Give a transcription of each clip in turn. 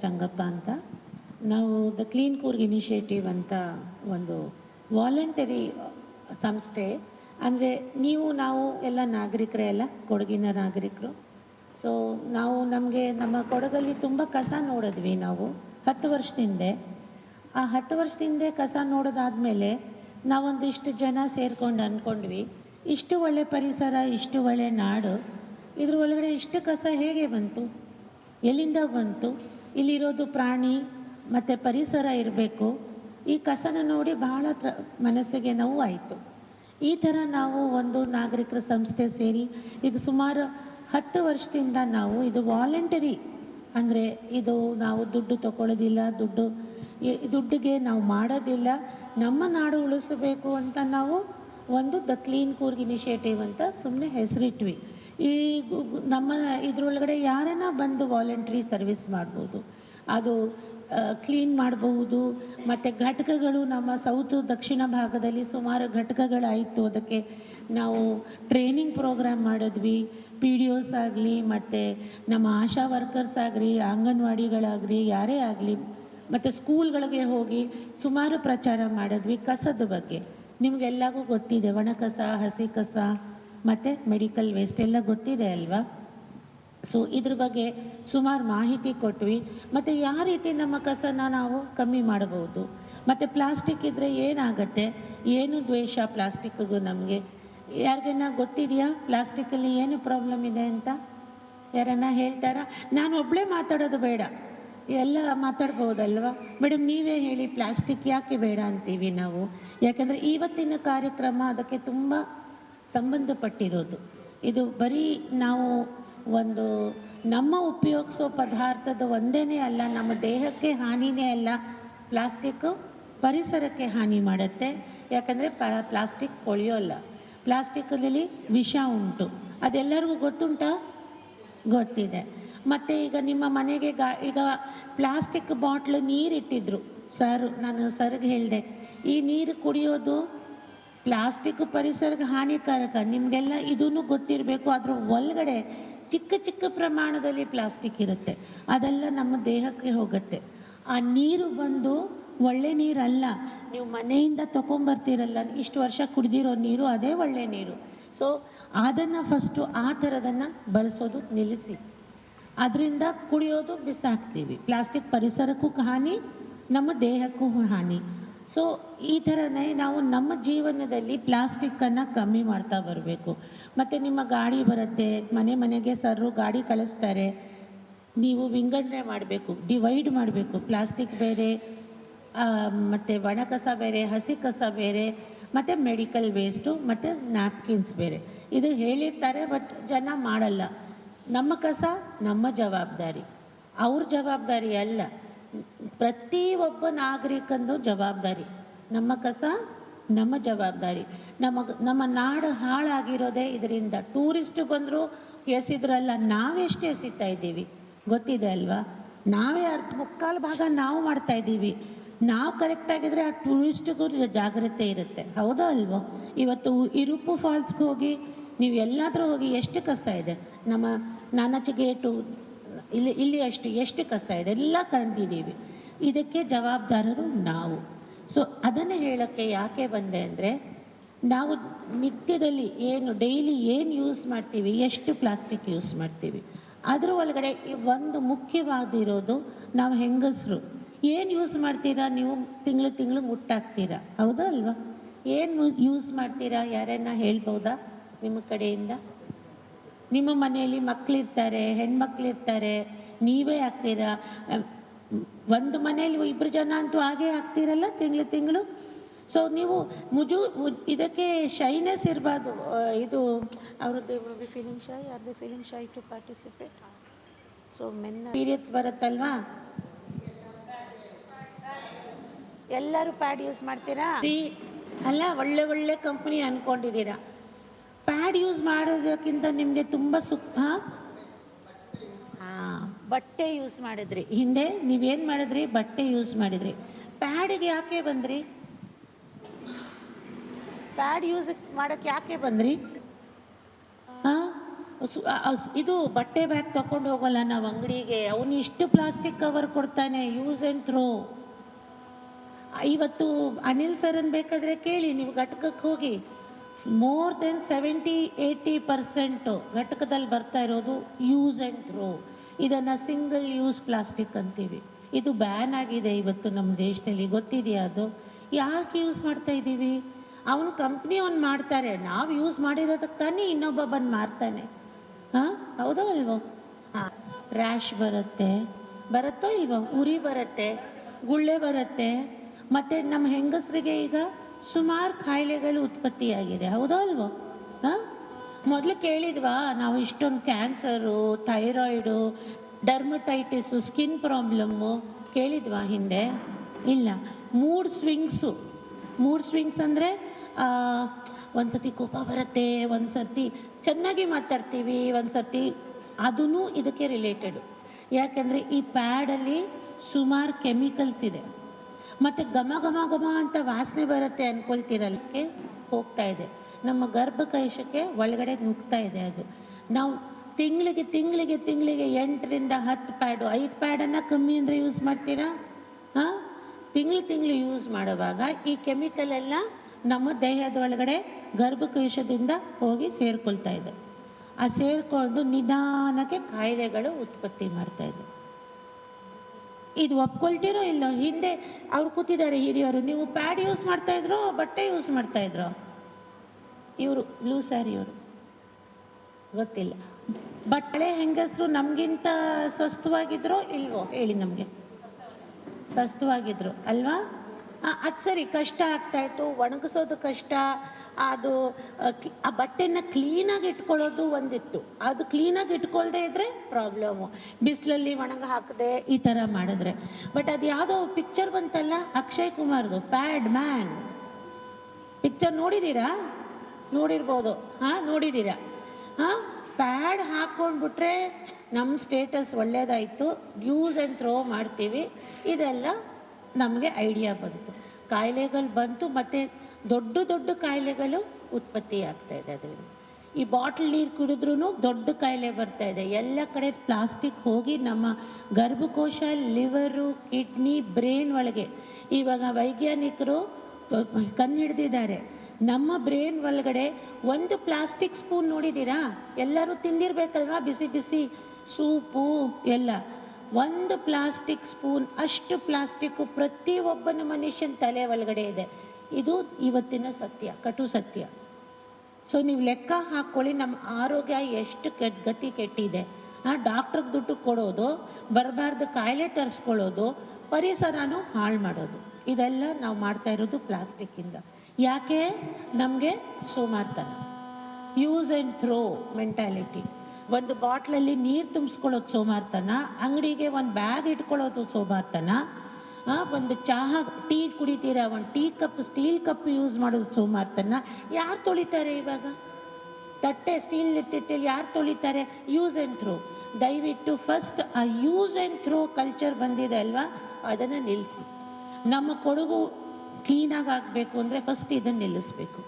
ಚಂಗಪ್ಪ ಅಂತ. ನಾವು the clean Coorg initiative ಅಂತ ಒಂದು ವಾಲಂಟರಿ ಸಂಸ್ಥೆ. ಅಂದರೆ ನೀವು, ನಾವು ಎಲ್ಲ ನಾಗರಿಕರೇ ಎಲ್ಲ ಕೊಡಗಿನ ನಾಗರಿಕರು. ಸೊ ನಾವು ನಮಗೆ ನಮ್ಮ ಕೊಡಗಲ್ಲಿ ತುಂಬ ಕಸ ನೋಡಿದ್ವಿ ನಾವು, ಹತ್ತು ವರ್ಷದಿಂದ. ಆ ಹತ್ತು ವರ್ಷದಿಂದ ಕಸ ನೋಡೋದಾದ್ಮೇಲೆ ನಾವೊಂದಿಷ್ಟು ಜನ ಸೇರ್ಕೊಂಡು ಅಂದ್ಕೊಂಡ್ವಿ, ಇಷ್ಟು ಒಳ್ಳೆ ಪರಿಸರ, ಇಷ್ಟು ಒಳ್ಳೆ ನಾಡು, ಇದ್ರ ಒಳಗಡೆ ಇಷ್ಟು ಕಸ ಹೇಗೆ ಬಂತು? ಎಲ್ಲಿಂದ ಬಂತು? ಇಲ್ಲಿರೋದು ಪ್ರಾಣಿ, ಮತ್ತು ಪರಿಸರ ಇರಬೇಕು. ಈ ಕಸನ ನೋಡಿ ಬಹಳ ತ್ರ, ಮನಸ್ಸಿಗೆ ನೋವು ಆಯಿತು ಈ ಥರ ನಾವು ಒಂದು ನಾಗರಿಕರ ಸಂಸ್ಥೆ ಸೇರಿ ಈಗ ಸುಮಾರು ಹತ್ತು ವರ್ಷದಿಂದ ನಾವು ಇದು ವಾಲಂಟರಿ ಅಂದರೆ ಇದು ನಾವು ದುಡ್ಡು ತಗೊಳ್ಳೋದಿಲ್ಲ ದುಡ್ಡು ದುಡ್ಡಿಗೆ ನಾವು ಮಾಡೋದಿಲ್ಲ, ನಮ್ಮ ನಾಡು ಉಳಿಸಬೇಕು ಅಂತ ನಾವು ಒಂದು ದ ಕ್ಲೀನ್ ಕೂರ್ಗ್ ಇನಿಷಿಯೇಟಿವ್ ಅಂತ ಸುಮ್ಮನೆ ಹೆಸರಿಟ್ವಿ. ಈ ನಮ್ಮ ಇದರೊಳಗಡೆ ಯಾರನ್ನ ಬಂದು ವಾಲಂಟ್ರಿ ಸರ್ವಿಸ್ ಮಾಡ್ಬೋದು. ಅದು ಕ್ಲೀನ್ ಮಾಡಬಹುದು, ಮತ್ತು ಘಟಕಗಳು ನಮ್ಮ ಸೌತ್ ದಕ್ಷಿಣ ಭಾಗದಲ್ಲಿ ಸುಮಾರು ಘಟಕಗಳಾಯಿತು. ಅದಕ್ಕೆ ನಾವು ಟ್ರೈನಿಂಗ್ ಪ್ರೋಗ್ರಾಮ್ ಮಾಡಿದ್ವಿ. ಪಿ ಡಿ ಒಸ್ ಆಗಲಿ, ಮತ್ತು ನಮ್ಮ ಆಶಾ ವರ್ಕರ್ಸ್ ಆಗಲಿ, ಅಂಗನವಾಡಿಗಳಾಗಲಿ, ಯಾರೇ ಆಗಲಿ, ಮತ್ತು ಸ್ಕೂಲ್ಗಳಿಗೆ ಹೋಗಿ ಸುಮಾರು ಪ್ರಚಾರ ಮಾಡಿದ್ವಿ ಕಸದ ಬಗ್ಗೆ. ನಿಮಗೆಲ್ಲರಿಗೂ ಗೊತ್ತಿದೆ, ಒಣ ಕಸ, ಹಸಿ ಕಸ ಮತ್ತು ಮೆಡಿಕಲ್ ವೇಸ್ಟ್ ಎಲ್ಲ ಗೊತ್ತಿದೆ ಅಲ್ವಾ? ಸೊ ಇದ್ರ ಬಗ್ಗೆ ಸುಮಾರು ಮಾಹಿತಿ ಕೊಟ್ವಿ. ಮತ್ತು ಯಾವ ರೀತಿ ನಮ್ಮ ಕಸನ ನಾವು ಕಮ್ಮಿ ಮಾಡಬಹುದು? ಮತ್ತು ಪ್ಲಾಸ್ಟಿಕ್ ಇದ್ದರೆ ಏನಾಗುತ್ತೆ? ಏನು ದ್ವೇಷ ಪ್ಲಾಸ್ಟಿಕ್ಗೂ ನಮಗೆ? ಯಾರಿಗನ್ನ ಗೊತ್ತಿದೆಯಾ? ಪ್ಲಾಸ್ಟಿಕ್ಕಲ್ಲಿ ಏನು ಪ್ರಾಬ್ಲಮ್ ಇದೆ ಅಂತ? ಯಾರನ್ನ ಹೇಳ್ತಾರಾ? ನಾನು ಒಬ್ಬಳೇ ಮಾತಾಡೋದು ಬೇಡ. ಎಲ್ಲ ಮಾತಾಡ್ಬೋದಲ್ವಾ? ಮೇಡಮ್, ನೀವೇ ಹೇಳಿ ಪ್ಲಾಸ್ಟಿಕ್ ಯಾಕೆ ಬೇಡ ಅಂತೀವಿ ನಾವು? ಯಾಕಂದರೆ ಇವತ್ತಿನ ಕಾರ್ಯಕ್ರಮ ಅದಕ್ಕೆ ತುಂಬ ಸಂಬಂಧಪಟ್ಟಿರೋದು. ಇದು ಬರೀ ನಾವು ಒಂದು ನಮ್ಮ ಉಪಯೋಗಿಸೋ ಪದಾರ್ಥದ ಒಂದೇ ಅಲ್ಲ, ನಮ್ಮ ದೇಹಕ್ಕೆ ಹಾನಿನೇ ಅಲ್ಲ ಪ್ಲಾಸ್ಟಿಕ್ಕು ಪರಿಸರಕ್ಕೆ ಹಾನಿ ಮಾಡುತ್ತೆ. ಯಾಕಂದರೆ ಪ್ಲಾಸ್ಟಿಕ್ ಕೊಳೆಯೋಲ್ಲ ಪ್ಲಾಸ್ಟಿಕ್ಕಲ್ಲಿ ವಿಷ ಉಂಟು. ಅದೆಲ್ಲರಿಗೂ ಗೊತ್ತುಂಟಾ? ಗೊತ್ತಿದೆ. ಮತ್ತು ಈಗ ನಿಮ್ಮ ಮನೆಗೆ ಗಾ, ಈಗ ಪ್ಲಾಸ್ಟಿಕ್ ಬಾಟ್ಲ್ ನೀರಿಟ್ಟಿದ್ರು. ಸರ್, ನಾನು ಸರ್ಗೆ ಹೇಳಿದೆ, ಈ ನೀರು ಕುಡಿಯೋದು ಪ್ಲಾಸ್ಟಿಕ್ ಪರಿಸರಕ್ಕೆ ಹಾನಿಕಾರಕ. ನಿಮಗೆಲ್ಲ ಇದೂ ಗೊತ್ತಿರಬೇಕು ಅದ್ರ ಒಳಗಡೆ ಚಿಕ್ಕ ಚಿಕ್ಕ ಪ್ರಮಾಣದಲ್ಲಿ ಪ್ಲಾಸ್ಟಿಕ್ ಇರುತ್ತೆ. ಅದೆಲ್ಲ ನಮ್ಮ ದೇಹಕ್ಕೆ ಹೋಗುತ್ತೆ. ಆ ನೀರು ಬಂದು ಒಳ್ಳೆ ನೀರಲ್ಲ, ನೀವು ಮನೆಯಿಂದ ತೊಗೊಂಬರ್ತೀರಲ್ಲ ಇಷ್ಟು ವರ್ಷ ಕುಡಿದಿರೋ ನೀರು ಅದೇ ಒಳ್ಳೆ ನೀರು. ಸೊ ಅದನ್ನು ಫಸ್ಟು ಆ ಥರದನ್ನು ಬಳಸೋದು ನಿಲ್ಲಿಸಿ. ಅದರಿಂದ ಕುಡಿಯೋದು ಬಿಸಾಕ್ತೀವಿ. ಪ್ಲಾಸ್ಟಿಕ್ ಪರಿಸರಕ್ಕೂ ಹಾನಿ, ನಮ್ಮ ದೇಹಕ್ಕೂ ಹಾನಿ. ಸೊ ಈ ಥರನೇ ನಾವು ನಮ್ಮ ಜೀವನದಲ್ಲಿ ಪ್ಲಾಸ್ಟಿಕ್ಕನ್ನು ಕಮ್ಮಿ ಮಾಡ್ತಾ ಬರಬೇಕು. ಮತ್ತು ನಿಮ್ಮ ಗಾಡಿ ಬರುತ್ತೆ, ಮನೆ ಮನೆಗೆ ಸರ್ರು ಗಾಡಿ ಕಳಿಸ್ತಾರೆ, ನೀವು ವಿಂಗಡಣೆ ಮಾಡಬೇಕು ಡಿವೈಡ್ ಮಾಡಬೇಕು. ಪ್ಲಾಸ್ಟಿಕ್ ಬೇರೆ ಮತ್ತು ಒಣ ಕಸ ಬೇರೆ ಹಸಿ ಕಸ ಬೇರೆ, ಮತ್ತು ಮೆಡಿಕಲ್ ವೇಸ್ಟು ಮತ್ತು ನ್ಯಾಪ್ಕಿನ್ಸ್ ಬೇರೆ. ಇದು ಹೇಳಿರ್ತಾರೆ ಬಟ್ ಜನ ಮಾಡಲ್ಲ. ನಮ್ಮ ಕಸ ನಮ್ಮ ಜವಾಬ್ದಾರಿ. ಅವ್ರ ಜವಾಬ್ದಾರಿ ಅಲ್ಲ. ಪ್ರತಿ ಒಬ್ಬ ನಾಗರಿಕಂದು ಜವಾಬ್ದಾರಿ. ನಮ್ಮ ಕಸ, ನಮ್ಮ ಜವಾಬ್ದಾರಿ. ನಮ್ಮ ನಮ್ಮ ನಾಡು ಹಾಳಾಗಿರೋದೇ ಇದರಿಂದ ಟೂರಿಸ್ಟ್ ಬಂದರೂ ಎಸಿದ್ರಲ್ಲ ನಾವೆಷ್ಟು ಎಸಿತಾ ಇದ್ದೀವಿ? ಗೊತ್ತಿದೆ ಅಲ್ವಾ? ನಾವೇ ಅರ್ಧ ಮುಕ್ಕಾಲು ಭಾಗ ನಾವು ಮಾಡ್ತಾ ಇದ್ದೀವಿ. ನಾವು ಕರೆಕ್ಟಾಗಿದ್ದರೆ ಆ ಟೂರಿಸ್ಟ್ಗೂ ಜಾಗ್ರತೆ ಇರುತ್ತೆ. ಹೌದಾ ಅಲ್ವೋ? ಇವತ್ತು ಇರುಪು ಫಾಲ್ಸ್ಗೆ ಹೋಗಿ ನೀವು ಎಲ್ಲಾದರೂ ಹೋಗಿ ಎಷ್ಟು ಕಸ ಇದೆ? ನಮ್ಮ ನಾನಚ್ಚ ಗೇಟು ಇಲ್ಲಿ ಇಲ್ಲಿ ಅಷ್ಟು, ಎಷ್ಟು ಕಸ ಇದೆ? ಎಲ್ಲ ಕಂಡಿದ್ದೀವಿ ಇದಕ್ಕೆ ಜವಾಬ್ದಾರರು ನಾವು. ಸೊ ಅದನ್ನು ಹೇಳೋಕ್ಕೆ ಯಾಕೆ ಬಂದೆ ಅಂದರೆ, ನಾವು ನಿತ್ಯದಲ್ಲಿ ಏನು, ಡೈಲಿ ಏನು ಯೂಸ್ ಮಾಡ್ತೀವಿ? ಎಷ್ಟು ಪ್ಲಾಸ್ಟಿಕ್ ಯೂಸ್ ಮಾಡ್ತೀವಿ? ಅದ್ರ ಒಳಗಡೆ ಒಂದು ಮುಖ್ಯವಾದಿರೋದು ನಾವು ಹೆಂಗಸರು. ಏನು ಯೂಸ್ ಮಾಡ್ತೀರಾ? ನೀವು ತಿಂಗಳು ತಿಂಗಳು ಮುಟ್ಟಾಕ್ತೀರಾ? ಹೌದಾ ಅಲ್ವಾ? ಏನು ಯೂಸ್ ಮಾಡ್ತೀರಾ? ಯಾರನ್ನ ಹೇಳ್ಬೋದಾ ನಿಮ್ಮ ಕಡೆಯಿಂದ? ನಿಮ್ಮ ಮನೆಯಲ್ಲಿ ಮಕ್ಕಳಿರ್ತಾರೆ ಹೆಣ್ಮಕ್ಳಿರ್ತಾರೆ, ನೀವೇ ಆಗ್ತೀರಾ? ಒಂದು ಮನೆಯಲ್ಲಿ ಇಬ್ಬರು ಜನ ಅಂತೂ ಹಾಗೇ ಆಗ್ತೀರಲ್ಲ ತಿಂಗಳು ತಿಂಗಳು? ಸೊ ನೀವು ಮುಜು ಇದಕ್ಕೆ ಶೈನೆಸ್ ಇರಬಾರ್ದು. ಇದು ಅವ್ರದ್ದು be feeling shy or the feeling shy to participate so men periods ಬರುತ್ತಲ್ವಾ? ಎಲ್ಲರೂ ಪ್ಯಾಡ್ ಯೂಸ್ ಮಾಡ್ತೀರಾ? ಅಲ್ಲ, ಒಳ್ಳೆ ಒಳ್ಳೆ ಕಂಪ್ನಿ ಅಂದ್ಕೊಂಡಿದ್ದೀರಾ ಪ್ಯಾಡ್ ಯೂಸ್ ಮಾಡೋದಕ್ಕಿಂತ ನಿಮಗೆ ತುಂಬ ಸುಖ? ಹಾಂ, ಬಟ್ಟೆ ಯೂಸ್ ಮಾಡಿದ್ರಿ. ಹಿಂದೆ ನೀವೇನು ಮಾಡಿದ್ರಿ? ಬಟ್ಟೆ ಯೂಸ್ ಮಾಡಿದ್ರಿ. ಪ್ಯಾಡಿಗೆ ಯಾಕೆ ಬಂದ್ರಿ? ಪ್ಯಾಡ್ ಯೂಸ್ ಮಾಡೋಕ್ಕೆ ಯಾಕೆ ಬಂದ್ರಿ? ಹಾಂ ಇದು ಬಟ್ಟೆ ಬ್ಯಾಗ್ ತಗೊಂಡು ಹೋಗಲ್ಲ ನಾವು ಅಂಗಡಿಗೆ. ಅವನು ಇಷ್ಟು ಪ್ಲಾಸ್ಟಿಕ್ ಕವರ್ ಕೊಡ್ತಾನೆ ಯೂಸ್ ಆ್ಯಂಡ್ ಥ್ರೋ ಇವತ್ತು ಅನಿಲ್ ಸರನ್ ಬೇಕಾದರೆ ಕೇಳಿ, ನೀವು ಘಟಕಕ್ಕೆ ಹೋಗಿ. More than seventy eighty percent ಘಟಕದಲ್ಲಿ ಬರ್ತಾ ಇರೋದು ಯೂಸ್ ಆ್ಯಂಡ್ ಥ್ರೋ ಇದನ್ನು ಸಿಂಗಲ್ ಯೂಸ್ ಪ್ಲಾಸ್ಟಿಕ್ ಅಂತೀವಿ. ಇದು ಬ್ಯಾನ್ ಆಗಿದೆ ಇವತ್ತು ನಮ್ಮ ದೇಶದಲ್ಲಿ. ಗೊತ್ತಿದೆಯಾ ಅದು? ಯಾಕೆ ಯೂಸ್ ಮಾಡ್ತಾ ಇದ್ದೀವಿ ಅವನು ಕಂಪ್ನಿ ಅವ್ನು ಮಾಡ್ತಾರೆ. ನಾವು ಯೂಸ್ ಮಾಡಿರೋದಕ್ಕೆ ತಾನೇ ಇನ್ನೊಬ್ಬ ಬಂದು ಮಾರ್ತಾನೆ. ಹಾಂ? ಹೌದೋ ಅಲ್ವೋ ಹಾಂ ರ್ಯಾಶ್ ಬರುತ್ತೆ. ಬರುತ್ತೋ ಇಲ್ವೋ? ಉರಿ ಬರುತ್ತೆ. ಗುಳ್ಳೆ ಬರುತ್ತೆ. ಮತ್ತು ನಮ್ಮ ಹೆಂಗಸರಿಗೆ ಈಗ ಸುಮಾರು ಕಾಯಿಲೆಗಳು ಉತ್ಪತ್ತಿಯಾಗಿದೆ. ಹೌದೋ ಅಲ್ವೋ? ಹಾಂ? ಮೊದಲು ಕೇಳಿದ್ವಾ, ನಾವು ಇಷ್ಟೊಂದು cancer, thyroid, dermatitis, skin problem ಕೇಳಿದ್ವಾ ಹಿಂದೆ? ಇಲ್ಲ. Mood swings. ಮೂಡ್ ಸ್ವಿಂಗ್ಸ್ ಅಂದರೆ ಒಂದು ಸತಿ ಕೋಪ ಬರುತ್ತೆ ಒಂದು ಸರ್ತಿ ಚೆನ್ನಾಗಿ ಮಾತಾಡ್ತೀವಿ ಒಂದು ಸರ್ತಿ ಅದೂ ಇದಕ್ಕೆ ರಿಲೇಟೆಡು ಯಾಕೆಂದರೆ ಈ ಪ್ಯಾಡಲ್ಲಿ ಸುಮಾರು ಕೆಮಿಕಲ್ಸ್ ಇದೆ. ಮತ್ತು ಘಮ ಘಮ ಘಮ ಅಂತ ವಾಸನೆ ಬರುತ್ತೆ ಅನ್ಕೊಳ್ತಿರಲಿಕ್ಕೆ ಹೋಗ್ತಾ ಇದೆ. ನಮ್ಮ ಗರ್ಭಕೈಶಕ್ಕೆ ಒಳಗಡೆ ನುಗ್ತಾ ಇದೆ ಅದು. ನಾವು ತಿಂಗಳಿಗೆ ತಿಂಗಳಿಗೆ ತಿಂಗಳಿಗೆ ಎಂಟರಿಂದ ಹತ್ತು ಪ್ಯಾಡು, ಐದು ಪ್ಯಾಡನ್ನು ಕಮ್ಮಿ ಅಂದರೆ ಯೂಸ್ ಮಾಡ್ತೀರಾ? ಹಾಂ? ತಿಂಗಳು ತಿಂಗಳು ಯೂಸ್ ಮಾಡುವಾಗ ಈ ಕೆಮಿಕಲ್ ಎಲ್ಲ ನಮ್ಮ ದೇಹದ ಒಳಗಡೆ ಗರ್ಭಕೋಶದಿಂದ ಹೋಗಿ ಸೇರ್ಕೊಳ್ತಾ ಇದೆ. ಆ ಸೇರಿಕೊಂಡು ನಿಧಾನಕ್ಕೆ ಕಾಯಿಲೆಗಳು ಉತ್ಪತ್ತಿ ಮಾಡ್ತಾ ಇದೆ. ಇದು ಒಪ್ಕೊಳ್ತೀರೋ ಇಲ್ಲ? ಹಿಂದೆ ಅವ್ರು ಕೂತಿದ್ದಾರೆ ಹಿರಿಯವರು ನೀವು ಪ್ಯಾಡ್ ಯೂಸ್ ಮಾಡ್ತಾ ಇದ್ರು, ಬಟ್ಟೆ ಯೂಸ್ ಮಾಡ್ತಾ ಇದ್ರು? ಇವರು ಬ್ಲೂ ಸ್ಯಾರಿ ಇವರು. ಗೊತ್ತಿಲ್ಲ. ಬಟ್ಟೆ ಹೆಂಗಸರು ನಮಗಿಂತ ಸ್ವಸ್ಥವಾಗಿದ್ರೋ ಇಲ್ವೋ? ಹೇಳಿ ನಮಗೆ. ಸ್ವಸ್ಥವಾಗಿದ್ರು, ಅಲ್ವಾ? ಅದು ಸರಿ, ಕಷ್ಟ ಆಗ್ತಾಯಿತ್ತು ಒಣಗಿಸೋದು ಕಷ್ಟ ಅದು ಆ, ಬಟ್ಟೆನ ಕ್ಲೀನಾಗಿ ಇಟ್ಕೊಳ್ಳೋದು ಒಂದಿತ್ತು. ಅದು ಕ್ಲೀನಾಗಿ ಇಟ್ಕೊಳ್ದೇ ಇದ್ದರೆ ಪ್ರಾಬ್ಲಮ್ಮು ಬಿಸಿಲಲ್ಲಿ ಒಣಗ ಹಾಕದೆ ಈ ಥರ ಮಾಡಿದ್ರೆ. ಬಟ್ ಅದು ಯಾವುದೋ ಪಿಕ್ಚರ್ ಬಂತಲ್ಲ ಅಕ್ಷಯ್ ಕುಮಾರ್ದು ಪ್ಯಾಡ್ ಮ್ಯಾನ್. ಪಿಕ್ಚರ್ ನೋಡಿದ್ದೀರಾ? ನೋಡಿರ್ಬೋದು. ಹಾಂ ನೋಡಿದ್ದೀರಾ? ಹಾಂ ಪ್ಯಾಡ್ ಹಾಕ್ಕೊಂಡ್ಬಿಟ್ರೆ ನಮ್ಮ ಸ್ಟೇಟಸ್ ಒಳ್ಳೆಯದಾಯಿತು ಯೂಸ್ ಆ್ಯಂಡ್ ಥ್ರೋ ಮಾಡ್ತೀವಿ. ಇದೆಲ್ಲ ನಮಗೆ ಐಡಿಯಾ ಬಂತು. ಕಾಯಿಲೆಗಳು ಬಂತು ಮತ್ತು ದೊಡ್ಡ ದೊಡ್ಡ ಕಾಯಿಲೆಗಳು ಉತ್ಪತ್ತಿ ಆಗ್ತಾ ಇದೆ ಅದರಿಂದ. ಈ ಬಾಟಲ್ ನೀರು ಕುಡಿದ್ರೂ ದೊಡ್ಡ ಕಾಯಿಲೆ ಬರ್ತಾ ಇದೆ. ಎಲ್ಲ ಕಡೆ ಪ್ಲಾಸ್ಟಿಕ್ ಹೋಗಿ ನಮ್ಮ ಗರ್ಭಕೋಶ, ಲಿವರು, ಕಿಡ್ನಿ, ಬ್ರೇನ್ ಒಳಗೆ. ಇವಾಗ ವೈಜ್ಞಾನಿಕರು ಕಣ್ಣಿಡ್ದಿದ್ದಾರೆ. ನಮ್ಮ ಬ್ರೇನ್ ಒಳಗಡೆ ಒಂದು ಪ್ಲಾಸ್ಟಿಕ್ ಸ್ಪೂನ್ ನೋಡಿದ್ದೀರಾ? ಎಲ್ಲರೂ ತಿಂದಿರಬೇಕಲ್ವಾ? ಬಿಸಿ ಬಿಸಿ ಸೂಪು ಎಲ್ಲ. ಒಂದು ಪ್ಲಾಸ್ಟಿಕ್ ಸ್ಪೂನ್, ಅಷ್ಟು ಪ್ಲಾಸ್ಟಿಕ್ಕು ಪ್ರತಿಯೊಬ್ಬನ ಮನುಷ್ಯನ ತಲೆ ಒಳಗಡೆ ಇದೆ. ಇದು ಇವತ್ತಿನ ಸತ್ಯ, ಕಟು ಸತ್ಯ. ಸೊ ನೀವು ಲೆಕ್ಕ ಹಾಕ್ಕೊಳ್ಳಿ, ನಮ್ಮ ಆರೋಗ್ಯ ಎಷ್ಟು ಕೆಟ್ಟ ಗತಿ ಕೆಟ್ಟಿದೆ. ಆ ಡಾಕ್ಟ್ರಿಗೆ ದುಡ್ಡು ಕೊಡೋದು, ಬರಬಾರ್ದು ಕಾಯಿಲೆ ತರಿಸ್ಕೊಳ್ಳೋದು, ಪರಿಸರನೂ ಹಾಳು ಮಾಡೋದು. ಇದೆಲ್ಲ ನಾವು ಮಾಡ್ತಾ ಇರೋದು ಪ್ಲಾಸ್ಟಿಕ್ಕಿಂದ ಯಾಕೆ? ನಮಗೆ ಸೋಮಾರ್ತನ. ಯೂಸ್ ಆ್ಯಂಡ್ ಥ್ರೋ ಮೆಂಟ್ಯಾಲಿಟಿ ಒಂದು ಬಾಟ್ಲಲ್ಲಿ ನೀರು ತುಂಬಿಸ್ಕೊಳ್ಳೋದು ಸೋಮಾರ್ತನ, ಅಂಗಡಿಗೆ ಒಂದು ಬ್ಯಾಗ್ ಇಟ್ಕೊಳ್ಳೋದು ಸೋಮಾರ್ತನ ಒಂದು ಚಹಾ ಟೀ ಕುಡಿತೀರಾ? ಒಂದು tea cup, steel cup use ಮಾಡೋದು ಸೋಮಾರ್ತನ ಯಾರು ತೊಳಿತಾರೆ ಇವಾಗ? ತಟ್ಟೆ ಸ್ಟೀಲ್ ಇರ್ತಿತ್ತಲ್ಲಿ ಯಾರು ತೊಳಿತಾರೆ? Use and throw. ದಯವಿಟ್ಟು ಫಸ್ಟ್ ಆ ಯೂಸ್ ಆ್ಯಂಡ್ ಥ್ರೋ ಕಲ್ಚರ್ ಬಂದಿದೆ ಅಲ್ವಾ? ಅದನ್ನು ನಿಲ್ಲಿಸಿ ನಮ್ಮ ಕೊಡಗು ಕ್ಲೀನಾಗಿ ಆಗಬೇಕು ಅಂದರೆ ಫಸ್ಟ್ ಇದನ್ನು ನಿಲ್ಲಿಸ್ಬೇಕು.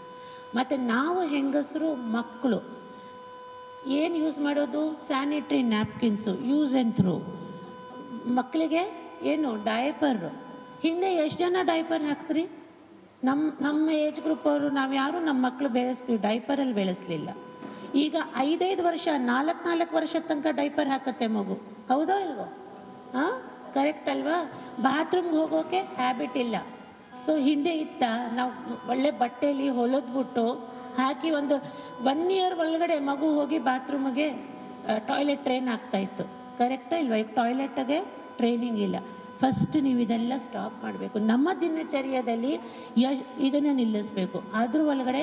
ಮತ್ತು ನಾವು ಹೆಂಗಸರು ಮಕ್ಕಳು ಏನು ಯೂಸ್ ಮಾಡೋದು? Sanitary napkins, use and throw. ಮಕ್ಕಳಿಗೆ ಏನು ಡಯಪರು ಹಿಂದೆ ಎಷ್ಟು ಜನ ಡೈಪರ್ ಹಾಕ್ತ್ರಿ? ನಮ್ಮ ನಮ್ಮ ಏಜ್ ಗ್ರೂಪ್ ಅವರು, ನಾವು ಯಾರು ನಮ್ಮ ಮಕ್ಕಳು ಬೆಳೆಸ್ತೀವಿ ಡೈಪರಲ್ಲಿ ಬೆಳೆಸಲಿಲ್ಲ. ಈಗ ಐದೈದು ವರ್ಷ, ನಾಲ್ಕು ನಾಲ್ಕು ವರ್ಷ ತನಕ ಡೈಪರ್ ಹಾಕತ್ತೆ ಮಗು. ಹೌದೋ ಇಲ್ವೋ? ಹಾಂ? ಕರೆಕ್ಟ್ ಅಲ್ವಾ? ಬಾತ್ರೂಮ್ಗೆ ಹೋಗೋಕೆ ಹ್ಯಾಬಿಟ್ ಇಲ್ಲ. ಸೊ ಹಿಂದೆ ಇತ್ತ, ನಾವು ಒಳ್ಳೆ ಬಟ್ಟೆಯಲ್ಲಿ ಹೊಲದ್ಬಿಟ್ಟು ಹಾಕಿ ಒಂದು ಒನ್ ಇಯರ್ ಒಳಗಡೆ ಮಗು ಹೋಗಿ ಬಾತ್ರೂಮ್ಗೆ ಟಾಯ್ಲೆಟ್ ಟ್ರೈನ್ ಆಗ್ತಾಯಿತ್ತು ಕರೆಕ್ಟಾ ಇಲ್ವಾ? ಈಗ ಟಾಯ್ಲೆಟ್ಗೆ ಟ್ರೈನಿಂಗ್ ಇಲ್ಲ. ಫಸ್ಟ್ ನೀವು ಇದೆಲ್ಲ ಸ್ಟಾಪ್ ಮಾಡಬೇಕು. ನಮ್ಮ ದಿನಚರ್ಯದಲ್ಲಿ ಯಶ್ ಇದನ್ನು ನಿಲ್ಲಿಸಬೇಕು. ಅದ್ರ ಒಳಗಡೆ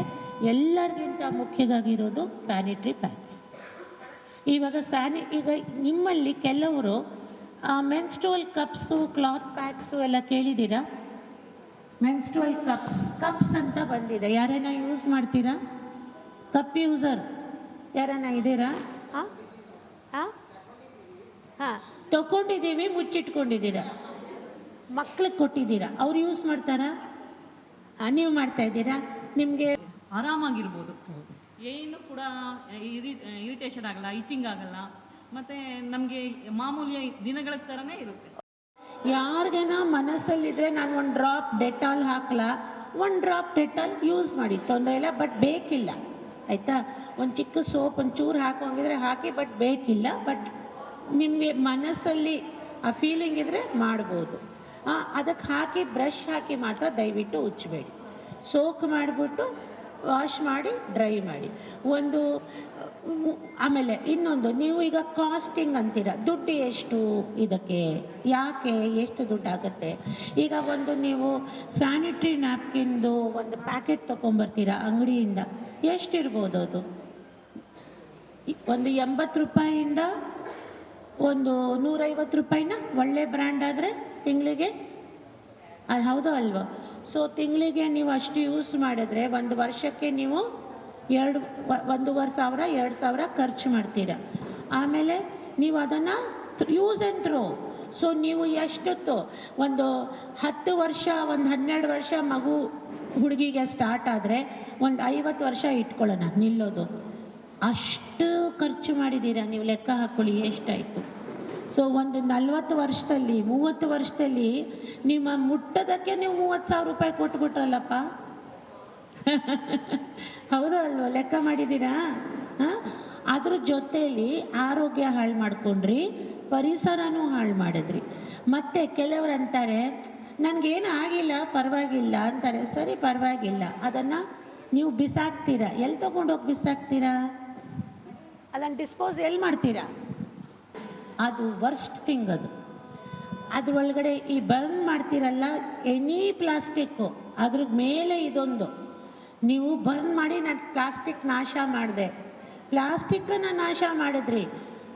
ಎಲ್ಲರಿಗಿಂತ ಮುಖ್ಯವಾಗಿರೋದು ಸ್ಯಾನಿಟ್ರಿ ಪ್ಯಾಡ್ಸ್ ಇವಾಗ ಸ್ಯಾನಿ ಈಗ ನಿಮ್ಮಲ್ಲಿ ಕೆಲವರು ಮೆನ್ಸ್ಟೋಲ್ ಕಪ್ಸು ಕ್ಲಾತ್ ಪ್ಯಾಕ್ಸು ಎಲ್ಲ ಕೇಳಿದ್ದೀರಾ? ಮೆನ್ಸ್ಟೋಲ್ ಕಪ್ಸ್ ಕಪ್ಸ್ ಅಂತ ಬಂದಿದೆ. ಯಾರನ್ನ ಯೂಸ್ ಮಾಡ್ತೀರಾ? ಕಪ್ ಯೂಸರ್ ಯಾರನ್ನ ಇದ್ದೀರಾ? ಹಾಂ? ಹಾಂ? ಹಾಂ? ತಗೊಂಡಿದ್ದೀವಿ ಮುಚ್ಚಿಟ್ಕೊಂಡಿದ್ದೀರ? ಮಕ್ಳಿಗೆ ಕೊಟ್ಟಿದ್ದೀರ? ಅವ್ರು ಯೂಸ್ ಮಾಡ್ತಾರಾ? ನೀವು ಮಾಡ್ತಾ ಇದ್ದೀರಾ? ನಿಮಗೆ ಆರಾಮಾಗಿರ್ಬೋದು. ಏನು ಕೂಡ ಇರಿ ಇರಿಟೇಷನ್ ಆಗಲ್ಲ ಇಚಿಂಗ್ ಆಗಲ್ಲ. ಮತ್ತು ನಮಗೆ ಮಾಮೂಲಿ ದಿನಗಳ ಥರನೇ ಇರುತ್ತೆ. ಯಾರಿಗೇನ ಮನಸ್ಸಲ್ಲಿದ್ದರೆ ನಾನು ಒಂದು ಡ್ರಾಪ್ ಡೆಟಾಲ್ ಹಾಕಲ? ಒಂದು ಡ್ರಾಪ್ ಡೆಟಾಲ್ ಯೂಸ್ ಮಾಡಿ. ತೊಂದರೆ ಇಲ್ಲ ಬಟ್ ಬೇಕಿಲ್ಲ. ಆಯಿತಾ? ಒಂದು ಚಿಕ್ಕ ಸೋಪ್ ಒಂದು ಚೂರು ಹಾಕೋಂಗಿದ್ರೆ ಹಾಕಿ ಬಟ್ ಬೇಕಿಲ್ಲ ಬಟ್ ನಿಮಗೆ ಮನಸ್ಸಲ್ಲಿ ಆ ಫೀಲಿಂಗ್ ಇದ್ದರೆ ಮಾಡ್ಬೋದು. ಅದಕ್ಕೆ ಹಾಕಿ ಬ್ರಷ್ ಹಾಕಿ ಮಾತ್ರ ದಯವಿಟ್ಟು ಉಚ್ಚಬೇಡಿ ಸೋಕ್ ಮಾಡಿಬಿಟ್ಟು ವಾಶ್ ಮಾಡಿ ಡ್ರೈ ಮಾಡಿ. ಒಂದು ಆಮೇಲೆ ಇನ್ನೊಂದು, ನೀವು ಈಗ ಕಾಸ್ಟಿಂಗ್ ಅಂತೀರ, ದುಡ್ಡು ಎಷ್ಟು ಇದಕ್ಕೆ, ಯಾಕೆ ಎಷ್ಟು ದುಡ್ಡು ಆಗುತ್ತೆ? ಈಗ ಒಂದು ನೀವು ಸ್ಯಾನಿಟ್ರಿ ನ್ಯಾಪ್ಕಿನ್ದು ಒಂದು ಪ್ಯಾಕೆಟ್ ತೊಗೊಂಬರ್ತೀರ ಅಂಗಡಿಯಿಂದ, ಎಷ್ಟಿರ್ಬೋದು ಅದು? ಒಂದು ಎಂಬತ್ತು ರೂಪಾಯಿಯಿಂದ ಒಂದು ನೂರೈವತ್ತು ರೂಪಾಯಿನ ಒಳ್ಳೆ ಬ್ರ್ಯಾಂಡ್ ಆದರೆ ತಿಂಗಳಿಗೆ ಅದು ಹೌದು ಅಲ್ವೋ? ಸೊ ತಿಂಗಳಿಗೆ ನೀವು ಅಷ್ಟು ಯೂಸ್ ಮಾಡಿದ್ರೆ ಒಂದು ವರ್ಷಕ್ಕೆ ನೀವು ಎರಡು ಒಂದೂವರೆ ಸಾವಿರ, ಎರಡು ಸಾವಿರ ಖರ್ಚು ಮಾಡ್ತೀರ. ಆಮೇಲೆ ನೀವು ಅದನ್ನು ಯೂಸ್ ಆ್ಯಂಡ್ ಥ್ರೋ ಸೊ ನೀವು ಎಷ್ಟೊತ್ತು ಒಂದು ಹತ್ತು ವರ್ಷ, ಒಂದು ಹನ್ನೆರಡು ವರ್ಷ ಮಗು ಹುಡುಗಿಗೆ ಸ್ಟಾರ್ಟ್ ಆದರೆ ಒಂದು ಐವತ್ತು ವರ್ಷ ಇಟ್ಕೊಳ್ಳೋಣ, ನಿಲ್ಲೋದು. ಅಷ್ಟು ಖರ್ಚು ಮಾಡಿದ್ದೀರಾ? ನೀವು ಲೆಕ್ಕ ಹಾಕ್ಕೊಳ್ಳಿ ಎಷ್ಟಾಯಿತು? ಸೊ ಒಂದು ನಲ್ವತ್ತು ವರ್ಷದಲ್ಲಿ, ಮೂವತ್ತು ವರ್ಷದಲ್ಲಿ ನಿಮ್ಮ ಮುಟ್ಟೋದಕ್ಕೆ ನೀವು ಮೂವತ್ತು ಸಾವಿರ ರೂಪಾಯಿ ಕೊಟ್ಬಿಟ್ರಲ್ಲಪ್ಪ? ಹೌದು ಅಲ್ವಾ? ಲೆಕ್ಕ ಮಾಡಿದ್ದೀರಾ? ಹಾಂ? ಅದ್ರ ಜೊತೆಯಲ್ಲಿ ಆರೋಗ್ಯ ಹಾಳು ಮಾಡ್ಕೊಂಡ್ರಿ, ಪರಿಸರನೂ ಹಾಳು ಮಾಡಿದ್ರಿ. ಮತ್ತೆ ಕೆಲವರು ಅಂತಾರೆ, ನನಗೇನು ಆಗಿಲ್ಲ, ಪರವಾಗಿಲ್ಲ ಅಂತಾರೆ. ಸರಿ, ಪರವಾಗಿಲ್ಲ. ಅದನ್ನು ನೀವು ಬಿಸಾಕ್ತೀರಾ? ಎಲ್ಲಿ ತೊಗೊಂಡೋಗಿ ಬಿಸಾಕ್ತೀರಾ? ಅದನ್ನು ಡಿಸ್ಪೋಸ್ ಎಲ್ಲಿ ಮಾಡ್ತೀರಾ? ಅದು ವರ್ಸ್ಟ್ ಥಿಂಗ್ ಅದು. ಅದರೊಳಗಡೆ ಈ ಬರ್ನ್ ಮಾಡ್ತೀರಲ್ಲ ಎನಿ ಪ್ಲಾಸ್ಟಿಕ್ಕು ಅದ್ರ ಮೇಲೆ ಇದೊಂದು. ನೀವು ಬರ್ನ್ ಮಾಡಿ ನಾನು ಪ್ಲಾಸ್ಟಿಕ್ ನಾಶ ಮಾಡಿದೆ. ಪ್ಲಾಸ್ಟಿಕ್ಕನ್ನು ನಾಶ ಮಾಡಿದ್ರಿ.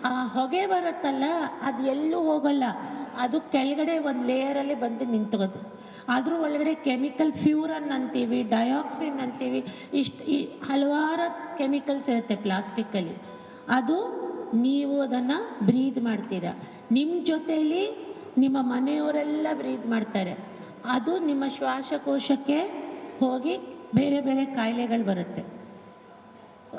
ಆ ಹೊಗೆ ಬರುತ್ತಲ್ಲ, ಅದು ಎಲ್ಲೂ ಹೋಗಲ್ಲ. ಅದು ಕೆಳಗಡೆ ಒಂದು ಲೇಯರಲ್ಲಿ ಬಂದು ನಿಂತೋದು ಅದ್ರ ಒಳಗಡೆ ಕೆಮಿಕಲ್ ಫ್ಯೂರನ್ ಅಂತೀವಿ ಡಯಾಕ್ಸಿನ್ ಅಂತೀವಿ, ಇಷ್ಟು ಈ ಹಲವಾರು ಕೆಮಿಕಲ್ಸ್ ಇರುತ್ತೆ ಪ್ಲಾಸ್ಟಿಕ್ಕಲ್ಲಿ ಅದು ನೀವು ಅದನ್ನು ಬ್ರೀದ್ ಮಾಡ್ತೀರಾ. ನಿಮ್ಮ ಜೊತೆಯಲ್ಲಿ ನಿಮ್ಮ ಮನೆಯವರೆಲ್ಲ ಬ್ರೀದ್ ಮಾಡ್ತಾರೆ. ಅದು ನಿಮ್ಮ ಶ್ವಾಸಕೋಶಕ್ಕೆ ಹೋಗಿ ಬೇರೆ ಬೇರೆ ಕಾಯಿಲೆಗಳು ಬರುತ್ತೆ.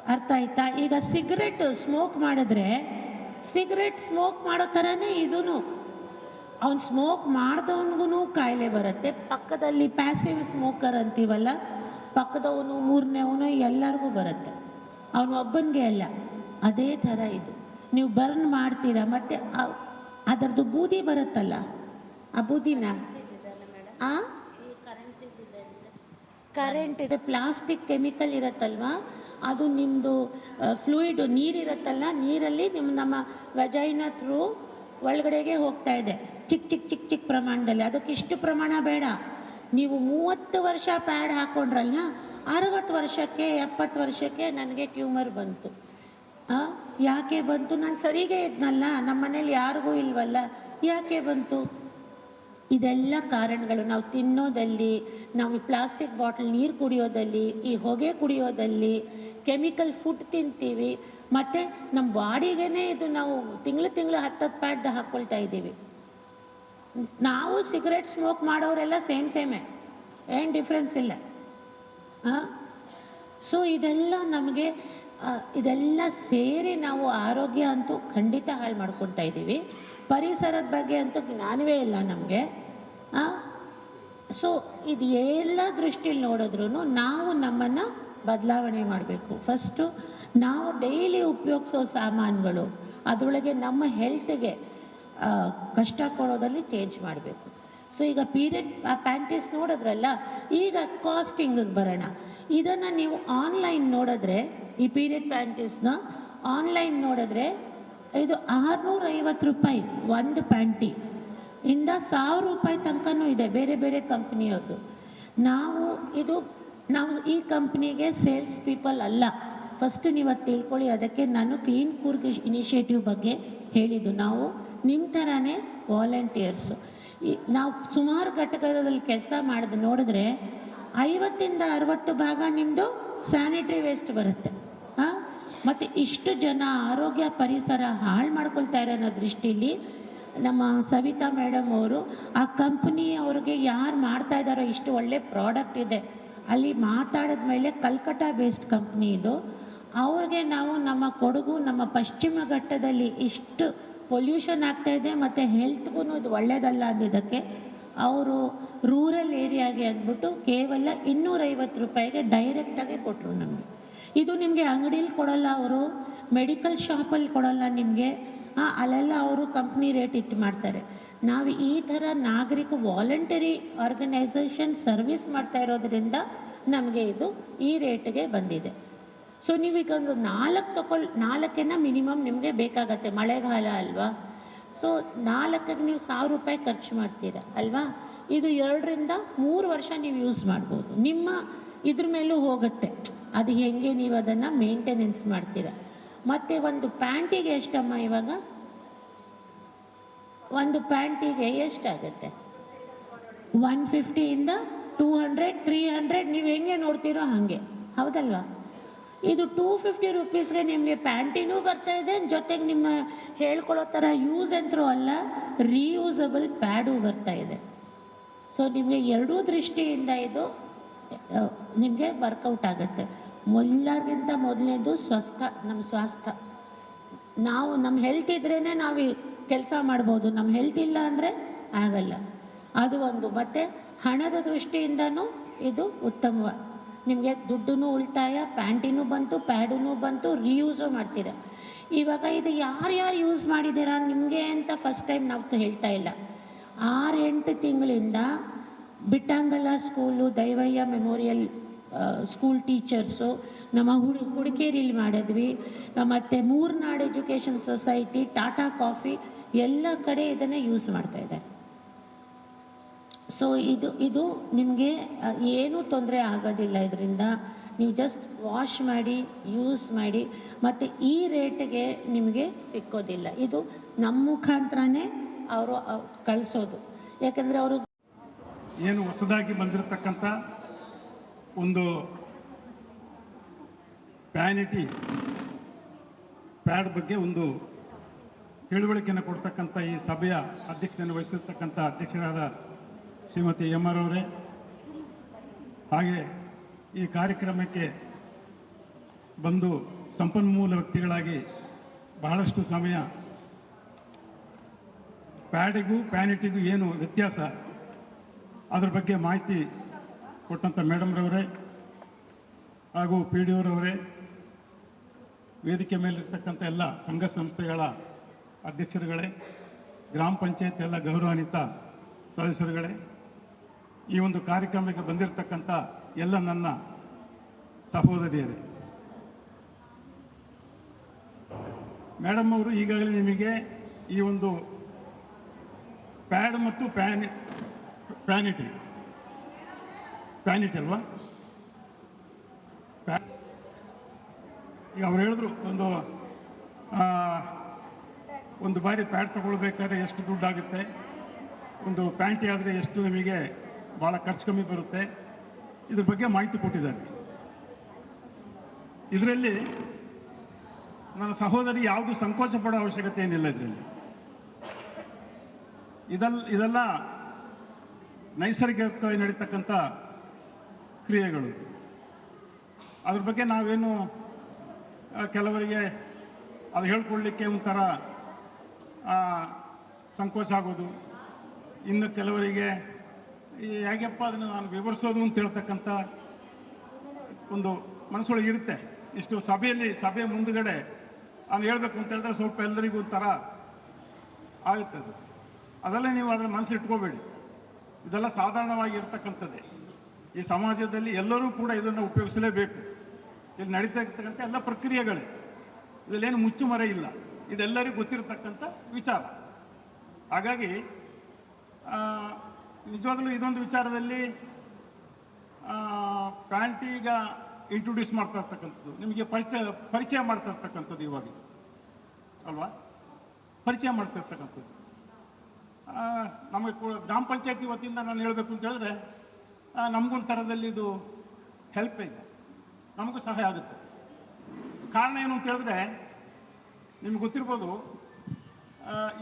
ಅರ್ಥ ಆಯ್ತಾ? ಈಗ ಸಿಗರೆಟ್ ಸ್ಮೋಕ್ ಮಾಡಿದ್ರೆ, ಸಿಗರೆಟ್ ಸ್ಮೋಕ್ ಮಾಡೋ ಥರನೇ ಇದೂ ಅವ್ನು ಸ್ಮೋಕ್ ಮಾಡ್ದವನಿಗೂ ಕಾಯಿಲೆ ಬರುತ್ತೆ. ಪಕ್ಕದಲ್ಲಿ ಪ್ಯಾಸಿವ್ ಸ್ಮೋಕರ್ ಅಂತೀವಲ್ಲ, ಪಕ್ಕದವನು ಮೂರನೇವನು ಎಲ್ಲರಿಗೂ ಬರುತ್ತೆ. ಅವನು ಒಬ್ಬನಿಗೆ ಅಲ್ಲ. ಅದೇ ಥರ ಇದು. ನೀವು ಬರ್ನ್ ಮಾಡ್ತೀರಾ ಮತ್ತು ಅದರದ್ದು ಬೂದಿ ಬರುತ್ತಲ್ಲ ಆ ಬೂದಿನ? ಆ? ಕರೆಂಟ್ ಇದೆ. ಪ್ಲಾಸ್ಟಿಕ್ ಕೆಮಿಕಲ್ ಇರುತ್ತಲ್ವಾ? ಅದು ನಿಮ್ಮದು ಫ್ಲೂಯಿಡ್ ನೀರಿರುತ್ತಲ್ಲ ನೀರಲ್ಲಿ ನಿಮ್ಮ ನಮ್ಮ ವೆಜೈನ ಥ್ರೂ ಒಳಗಡೆಗೆ ಹೋಗ್ತಾ ಇದೆ. ಚಿಕ್ಕ ಚಿಕ್ಕ ಚಿಕ್ಕ ಚಿಕ್ಕ ಪ್ರಮಾಣದಲ್ಲಿ. ಅದಕ್ಕೆ ಇಷ್ಟು ಪ್ರಮಾಣ ಬೇಡ. ನೀವು ಮೂವತ್ತು ವರ್ಷ ಪ್ಯಾಡ್ ಹಾಕ್ಕೊಂಡ್ರಲ್ಲ ಅರವತ್ತು ವರ್ಷಕ್ಕೆ ಎಪ್ಪತ್ತು ವರ್ಷಕ್ಕೆ ನನಗೆ ಟ್ಯೂಮರ್ ಬಂತು. ಯಾಕೆ ಬಂತು? ನಾನು ಸರಿಗೆ ಇದ್ನಲ್ಲ ನಮ್ಮ ಮನೇಲಿ ಯಾರಿಗೂ ಇಲ್ವಲ್ಲ? ಯಾಕೆ ಬಂತು? ಇದೆಲ್ಲ ಕಾರಣಗಳು. ನಾವು ತಿನ್ನೋದಲ್ಲಿ, ನಾವು ಪ್ಲಾಸ್ಟಿಕ್ ಬಾಟಲ್ ನೀರು ಕುಡಿಯೋದಲ್ಲಿ, ಈ ಹೊಗೆ ಕುಡಿಯೋದಲ್ಲಿ, ಕೆಮಿಕಲ್ ಫುಡ್ ತಿಂತೀವಿ. ಮತ್ತು ನಮ್ಮ ಬಾಡಿಗೆನೇ ಇದು ನಾವು ತಿಂಗಳು ತಿಂಗಳು ಹತ್ತತ್ತು ಪ್ಯಾಡ್ ಹಾಕ್ಕೊಳ್ತಾ ಇದ್ದೀವಿ. ನಾವು ಸಿಗರೆಟ್ ಸ್ಮೋಕ್ ಮಾಡೋರೆಲ್ಲ ಸೇಮ್ ಸೇಮೇ. ಏನು ಡಿಫ್ರೆನ್ಸ್ ಇಲ್ಲ. ಹಾಂ ಸೊ ಇದೆಲ್ಲ ನಮಗೆ ಇದೆಲ್ಲ ಸೇರಿ ನಾವು ಆರೋಗ್ಯ ಅಂತೂ ಖಂಡಿತ ಹಾಳು ಮಾಡ್ಕೊತಾ ಇದ್ದೀವಿ. ಪರಿಸರದ ಬಗ್ಗೆ ಅಂತೂ ಜ್ಞಾನವೇ ಇಲ್ಲ ನಮಗೆ. ಸೊ ಇದು ಎಲ್ಲ ದೃಷ್ಟಿಲಿ ನೋಡಿದ್ರೂ ನಾವು ನಮ್ಮನ್ನು ಬದಲಾವಣೆ ಮಾಡಬೇಕು. ಫಸ್ಟು ನಾವು ಡೈಲಿ ಉಪಯೋಗಿಸೋ ಸಾಮಾನುಗಳು, ಅದರೊಳಗೆ ನಮ್ಮ ಹೆಲ್ತ್ಗೆ ಕಷ್ಟ ಕೊಡೋದಲ್ಲಿ ಚೇಂಜ್ ಮಾಡಬೇಕು. ಸೊ ಈಗ ಪೀರಿಯಡ್ ಪ್ಯಾಂಟೀಸ್ ನೋಡಿದ್ರಲ್ಲ, ಈಗ ಕಾಸ್ಟಿಂಗಿಗೆ ಬರೋಣ. ಇದನ್ನು ನೀವು ಆನ್ಲೈನ್ ನೋಡಿದ್ರೆ ಈ ಪೀರಿಯಡ್ ಪ್ಯಾಂಟೀಸ್ನ ಆನ್ಲೈನ್ ನೋಡಿದ್ರೆ ಇದು ಆರುನೂರ ಐವತ್ತು ರೂಪಾಯಿ ಒಂದು ಪ್ಯಾಂಟಿ. ಇಂದ ಸಾವಿರ ರೂಪಾಯಿ ತನಕನೂ ಇದೆ, ಬೇರೆ ಬೇರೆ ಕಂಪ್ನಿಯವ್ರದ್ದು ನಾವು ಇದು, ನಾವು ಈ ಕಂಪ್ನಿಗೆ ಸೇಲ್ಸ್ ಪೀಪಲ್ ಅಲ್ಲ. ಫಸ್ಟ್ ನೀವು ಅದು ತಿಳ್ಕೊಳ್ಳಿ, ಅದಕ್ಕೆ ನಾನು ಕ್ಲೀನ್ ಕೂರ್ಗ್ ಇನಿಷಿಯೇಟಿವ್ ಬಗ್ಗೆ ಹೇಳಿದ್ದು. ನಾವು ನಿಮ್ಮ ಥರನೇ ವಾಲಂಟಿಯರ್ಸು. ಈ ನಾವು ಸುಮಾರು ಘಟಕದಲ್ಲಿ ಕೆಲಸ ಮಾಡಿದ ನೋಡಿದ್ರೆ ಐವತ್ತಿಂದ ಅರವತ್ತು ಭಾಗ ನಿಮ್ಮದು ಸ್ಯಾನಿಟ್ರಿ ವೇಸ್ಟ್ ಬರುತ್ತೆ. ಮತ್ತು ಇಷ್ಟು ಜನ ಆರೋಗ್ಯ ಪರಿಸರ ಹಾಳು ಮಾಡ್ಕೊಳ್ತಾ ಇರೋ ಅನ್ನೋ ದೃಷ್ಟಿಲಿ ನಮ್ಮ ಸವಿತಾ ಮೇಡಮ್ ಅವರು ಆ ಕಂಪ್ನಿ ಅವ್ರಿಗೆ ಯಾರು ಮಾಡ್ತಾ ಇದ್ದಾರೋ ಇಷ್ಟು ಒಳ್ಳೆ ಪ್ರಾಡಕ್ಟ್ ಇದೆ. ಅಲ್ಲಿ ಮಾತಾಡಿದ ಮೇಲೆ ಕಲ್ಕಟ್ಟ ಬೇಸ್ಡ್ ಕಂಪ್ನಿ ಇದು. ಅವ್ರಿಗೆ ನಾವು ನಮ್ಮ ಕೊಡಗು, ನಮ್ಮ ಪಶ್ಚಿಮ ಘಟ್ಟದಲ್ಲಿ ಇಷ್ಟು ಪೊಲ್ಯೂಷನ್ ಆಗ್ತಾ ಇದೆ ಮತ್ತು ಹೆಲ್ತ್ಗೂ ಇದು ಒಳ್ಳೆಯದಲ್ಲ ಅಂದಿದ್ದಕ್ಕೆ ಅವರು ರೂರಲ್ ಏರಿಯಾಗೆ ಅಂದ್ಬಿಟ್ಟು ಕೇವಲ ಇನ್ನೂರೈವತ್ತು ರೂಪಾಯಿಗೆ ಡೈರೆಕ್ಟಾಗಿ ಕೊಟ್ಟರು ನಮಗೆ. ಇದು ನಿಮಗೆ ಅಂಗಡೀಲಿ ಕೊಡಲ್ಲ ಅವರು ಮೆಡಿಕಲ್ ಶಾಪಲ್ಲಿ ಕೊಡಲ್ಲ ನಿಮಗೆ. ಅಲ್ಲೆಲ್ಲ ಅವರು ಕಂಪ್ನಿ ರೇಟ್ ಇಟ್ಟು ಮಾಡ್ತಾರೆ. ನಾವು ಈ ಥರ ನಾಗರಿಕ ವಾಲಂಟರಿ ಆರ್ಗನೈಸೇಷನ್ ಸರ್ವಿಸ್ ಮಾಡ್ತಾ ಇರೋದ್ರಿಂದ ನಮಗೆ ಇದು ಈ ರೇಟ್ಗೆ ಬಂದಿದೆ. ಸೊ ನೀವೀಗ ಒಂದು ನಾಲ್ಕು ತಗೊಳ್ ನಾಲ್ಕೇನ ಮಿನಿಮಮ್ ನಿಮಗೆ ಬೇಕಾಗತ್ತೆ, ಮಳೆಗಾಲ ಅಲ್ವಾ? ಸೊ ನಾಲ್ಕಿಗೆ ನೀವು ಸಾವಿರ ರೂಪಾಯಿ ಖರ್ಚು ಮಾಡ್ತೀರ, ಅಲ್ವಾ? ಇದು ಎರಡರಿಂದ ಮೂರು ವರ್ಷ ನೀವು ಯೂಸ್ ಮಾಡ್ಬೋದು. ನಿಮ್ಮ ಇದ್ರ ಮೇಲೂ ಹೋಗುತ್ತೆ. ಅದು ಹೆಂಗೆ ನೀವು ಅದನ್ನು ಮೇಂಟೆನೆನ್ಸ್ ಮಾಡ್ತೀರ? ಮತ್ತು ಒಂದು ಪ್ಯಾಂಟಿಗೆ ಎಷ್ಟಮ್ಮ ಇವಾಗ? ಒಂದು ಪ್ಯಾಂಟಿಗೆ ಎಷ್ಟಾಗುತ್ತೆ? ಒನ್ ಫಿಫ್ಟಿಯಿಂದ ಟೂ ಹಂಡ್ರೆಡ್ ತ್ರೀ ಹಂಡ್ರೆಡ್ ನೀವು ಹೆಂಗೆ ನೋಡ್ತೀರೋ ಹಾಗೆ. ಹೌದಲ್ವಾ? ಇದು ಟೂ ಫಿಫ್ಟಿ ರುಪೀಸ್ಗೆ ನಿಮಗೆ ಪ್ಯಾಂಟಿನೂ ಬರ್ತಾ ಇದೆ, ಜೊತೆಗೆ ನಿಮ್ಮ ಹೇಳ್ಕೊಳ್ಳೋ ಥರ ಯೂಸ್ ಅಂತರೂ ಅಲ್ಲ ರೀಯೂಸಬಲ್ ಪ್ಯಾಡು ಬರ್ತಾ ಇದೆ. ಸೊ ನಿಮಗೆ ಎರಡೂ ದೃಷ್ಟಿಯಿಂದ ಇದು ನಿಮಗೆ ವರ್ಕೌಟ್ ಆಗುತ್ತೆ. ಎಲ್ಲರಿಗಿಂತ ಮೊದಲನೇದು ಸ್ವಸ್ಥ ನಮ್ಮ ಸ್ವಾಸ್ಥ್ಯ ನಾವು ನಮ್ಮ ಹೆಲ್ತ್ ಇದ್ರೇ ನಾವು ಕೆಲಸ ಮಾಡ್ಬೋದು. ನಮ್ಮ ಹೆಲ್ತ್ ಇಲ್ಲ ಅಂದರೆ ಆಗಲ್ಲ. ಅದು ಒಂದು. ಮತ್ತು ಹಣದ ದೃಷ್ಟಿಯಿಂದನೂ ಇದು ಉತ್ತಮ. ನಿಮಗೆ ದುಡ್ಡು ಉಳಿತಾಯ, ಪ್ಯಾಂಟಿನೂ ಬಂತು ಪ್ಯಾಡೂ ಬಂತು ರೀಯೂಸು ಮಾಡ್ತೀರ. ಇವಾಗ ಇದು ಯಾರ್ಯಾರು ಯೂಸ್ ಮಾಡಿದ್ದೀರಾ, ನಿಮಗೆ ಅಂತ ಫಸ್ಟ್ ಟೈಮ್ ನಾವು ಹೇಳ್ತಾ ಇಲ್ಲ. ಆರು ಎಂಟು ತಿಂಗಳಿಂದ Bittangala school, Daivayya memorial school teachers, ನಮ್ಮ ಹುಡು, ಹುಡುಕೇರಿಲಿ ಮಾಡಿದ್ವಿ. ಮತ್ತು Murnad education society, Tata Coffee ಎಲ್ಲ ಕಡೆ ಇದನ್ನು ಯೂಸ್ ಮಾಡ್ತಾ ಇದ್ದಾರೆ. ಸೊ, ಇದು ಇದು ನಿಮಗೆ ಏನೂ ತೊಂದರೆ ಆಗೋದಿಲ್ಲ ಇದರಿಂದ ನೀವು ಜಸ್ಟ್ ವಾಶ್ ಮಾಡಿ ಯೂಸ್ ಮಾಡಿ, ಮತ್ತು ಈ ರೇಟ್ಗೆ ನಿಮಗೆ ಸಿಕ್ಕೋದಿಲ್ಲ. ಇದು ನಮ್ಮ ಮುಖಾಂತರನೇ ಅವರು ಕಳಿಸೋದು. ಯಾಕಂದರೆ ಅವರು ಏನು ಹೊಸದಾಗಿ ಬಂದಿರತಕ್ಕಂಥ ಒಂದು ಪ್ಯಾನಿಟಿ ಪ್ಯಾಡ್ ಬಗ್ಗೆ ಒಂದು ತಿಳುವಳಿಕೆಯನ್ನು ಕೊಡ್ತಕ್ಕಂಥ ಈ ಸಭೆಯ ಅಧ್ಯಕ್ಷತೆಯನ್ನು ವಹಿಸಿರ್ತಕ್ಕಂಥ ಅಧ್ಯಕ್ಷರಾದ ಶ್ರೀಮತಿ ಎಂ ಆರ್ ಅವರೇ. ಹಾಗೆ ಈ ಕಾರ್ಯಕ್ರಮಕ್ಕೆ ಬಂದು ಸಂಪನ್ಮೂಲ ವ್ಯಕ್ತಿಗಳಾಗಿ ಬಹಳಷ್ಟು ಸಮಯ ಪ್ಯಾಡಿಗೂ ಪ್ಯಾನಿಟಿಗೂ ಏನು ವ್ಯತ್ಯಾಸ ಅದ್ರ ಬಗ್ಗೆ ಮಾಹಿತಿ ಕೊಟ್ಟಂಥ ಮೇಡಮ್ರವರೇ ಹಾಗೂ ಪಿ ಡಿ ಓರವರೇ, ವೇದಿಕೆ ಮೇಲಿರ್ತಕ್ಕಂಥ ಎಲ್ಲ ಸಂಘ ಸಂಸ್ಥೆಗಳ ಅಧ್ಯಕ್ಷರುಗಳೇ, ಗ್ರಾಮ ಪಂಚಾಯತ್ ಎಲ್ಲ ಗೌರವಾನ್ವಿತ ಸದಸ್ಯರುಗಳೇ, ಈ ಒಂದು ಕಾರ್ಯಕ್ರಮಕ್ಕೆ ಬಂದಿರತಕ್ಕಂಥ ಎಲ್ಲ ನನ್ನ ಸಹೋದರಿಯರೇ. ಮೇಡಮ್ ಅವರು ಈಗಾಗಲೇ ನಿಮಗೆ ಈ ಒಂದು ಪ್ಯಾಡ್ ಮತ್ತು ಪ್ಯಾನ್ ಪ್ಯಾನಿಟಿ ಪ್ಯಾನಿಟಿ ಅಲ್ವಾ? ಈಗ ಅವ್ರು ಹೇಳಿದ್ರು, ಒಂದು ಒಂದು ಬಾರಿ ಪ್ಯಾಡ್ ತಗೊಳ್ಬೇಕಾದ್ರೆ ಎಷ್ಟು ದುಡ್ಡಾಗುತ್ತೆ? ಒಂದು ಪ್ಯಾಂಟಿ ಆದರೆ ಎಷ್ಟು ನಿಮಗೆ ಭಾಳ ಖರ್ಚು ಕಮ್ಮಿ ಬರುತ್ತೆ? ಇದ್ರ ಬಗ್ಗೆ ಮಾಹಿತಿ ಕೊಟ್ಟಿದ್ದಾರೆ. ಇದರಲ್ಲಿ ನನ್ನ ಸಹೋದರಿ ಯಾವುದು ಸಂಕೋಚ ಪಡೋ ಅವಶ್ಯಕತೆ ಏನಿಲ್ಲ ಇದರಲ್ಲಿ. ಇದೆಲ್ಲ ಇದೆಲ್ಲ ನೈಸರ್ಗಿಕವಾಗಿ ನಡೀತಕ್ಕಂಥ ಕ್ರಿಯೆಗಳು. ಅದ್ರ ಬಗ್ಗೆ ನಾವೇನು ಕೆಲವರಿಗೆ ಅದು ಹೇಳ್ಕೊಳ್ಳಿಕ್ಕೆ ಒಂಥರ ಸಂಕೋಚ ಆಗೋದು. ಇನ್ನು ಕೆಲವರಿಗೆ ಹೇಗಪ್ಪ ಅದನ್ನು ನಾನು ವಿವರಿಸೋದು ಅಂತ ಹೇಳ್ತಕ್ಕಂಥ ಒಂದು ಮನಸ್ಸೊಳಗೆ ಇರುತ್ತೆ. ಇಷ್ಟು ಸಭೆಯಲ್ಲಿ ಸಭೆ ಮುಂದುಗಡೆ ನಾನು ಹೇಳಬೇಕು ಅಂತ ಹೇಳಿದ್ರೆ ಸ್ವಲ್ಪ ಎಲ್ಲರಿಗೂ ಒಂಥರ ಆಗುತ್ತೆ ಅದು ಅದೆಲ್ಲ ನೀವು ಅದರ ಮನಸ್ಸು ಇಟ್ಕೋಬೇಡಿ ಇದೆಲ್ಲ ಸಾಧಾರಣವಾಗಿ ಇರ್ತಕ್ಕಂಥದ್ದೇ ಈ ಸಮಾಜದಲ್ಲಿ ಎಲ್ಲರೂ ಕೂಡ ಇದನ್ನು ಉಪಯೋಗಿಸಲೇಬೇಕು. ಇಲ್ಲಿ ನಡೀತಾ ಇರ್ತಕ್ಕಂಥ ಎಲ್ಲ ಪ್ರಕ್ರಿಯೆಗಳೇ. ಇದರಲ್ಲೇನು ಮುಚ್ಚುಮರೆ ಇಲ್ಲ. ಇದೆಲ್ಲರಿಗೂ ಗೊತ್ತಿರತಕ್ಕಂಥ ವಿಚಾರ. ಹಾಗಾಗಿ ನಿಜವಾಗಲೂ ಇದೊಂದು ವಿಚಾರದಲ್ಲಿ ಪ್ಯಾಂಟ್ ಈಗ ಇಂಟ್ರೊಡ್ಯೂಸ್ ಮಾಡ್ತಾ ಇರ್ತಕ್ಕಂಥದ್ದು. ನಿಮಗೆ ಪರಿಚಯ ಪರಿಚಯ ಮಾಡ್ತಾ ಇರ್ತಕ್ಕಂಥದ್ದು ಇವಾಗ ಅಲ್ವಾ? ಪರಿಚಯ ಮಾಡ್ತಾ ಇರ್ತಕ್ಕಂಥದ್ದು. ನಮಗೆ ಗ್ರಾಮ ಪಂಚಾಯತಿ ವತಿಯಿಂದ ನಾನು ಹೇಳಬೇಕು ಅಂತ ಹೇಳಿದ್ರೆ ನಮಗೊಂದು ಥರದಲ್ಲಿ ಇದು ಹೆಲ್ಪ್ ಇದೆ ನಮಗೂ ಸಹಾಯ ಆಗುತ್ತೆ. ಕಾರಣ ಏನು ಅಂತ ಹೇಳಿದ್ರೆ, ನಿಮ್ಗೆ ಗೊತ್ತಿರ್ಬೋದು